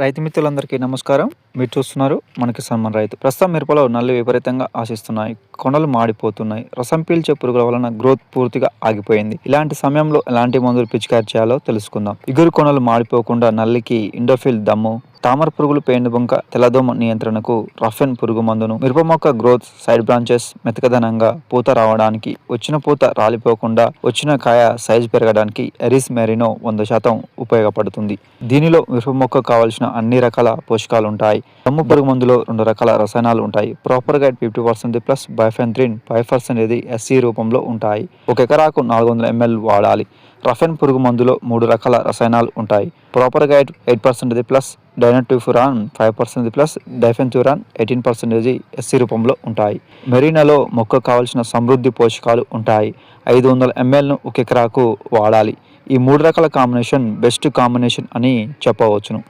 రైతు మిత్రులందరికీ నమస్కారం. మీరు చూస్తున్నారు మనకి సన్మాన్ రైతు. ప్రస్తుతం మిరపలో నల్లి విపరీతంగా ఆశిస్తున్నాయి. కొండలు మాడిపోతున్నాయి. రసం పీల్చే పురుగుల వలన గ్రోత్ పూర్తిగా ఆగిపోయింది. ఇలాంటి సమయంలో ఎలాంటి మందులు పిచికారి చేయాలో తెలుసుకుందాం. ఇగురు కొనలు మాడిపోకుండా నల్లికి ఇండోఫిల్ దమ్ము తామర పురుగులు పేనుబంక తెల్లదోమ నియంత్రణకు రఫెన్ పురుగు మందును మిరప మొక్క గ్రోత్ సైడ్ బ్రాంచెస్ మెతకదనంగా పూత రావడానికి వచ్చిన పూత రాలిపోకుండా వచ్చిన కాయ సైజ్ పెరగడానికి ఎరిస్ మెరినో వంద శాతం ఉపయోగపడుతుంది. దీనిలో మిరప మొక్క కావలసిన అన్ని రకాల పోషకాలు ఉంటాయి తమ్ము పురుగు మందులో రెండు రకాల రసాయనాలు ఉంటాయి. Propargite fifty percent plus bifenthrin five percent ఇది ఎస్సీ రూపంలో ఉంటాయి. ఒక ఎకరాకు నాలుగు వందల ఎంఎల్ వాడాలి. రఫెన్ పురుగు మందులో మూడు రకాల రసాయనాలు ఉంటాయి. Propargite eight percent plus dinotefuran five percent plus diafenthiuron eighteen percentage SC రూపంలో ఉంటాయి. మెరీనాలో మొక్క కావాల్సిన సమృద్ధి పోషకాలు ఉంటాయి. ఐదు వందల ఎంఎల్ను ఒక ఎకరాకు వాడాలి. ఈ మూడు రకాల కాంబినేషన్ బెస్ట్ కాంబినేషన్ అని చెప్పవచ్చును.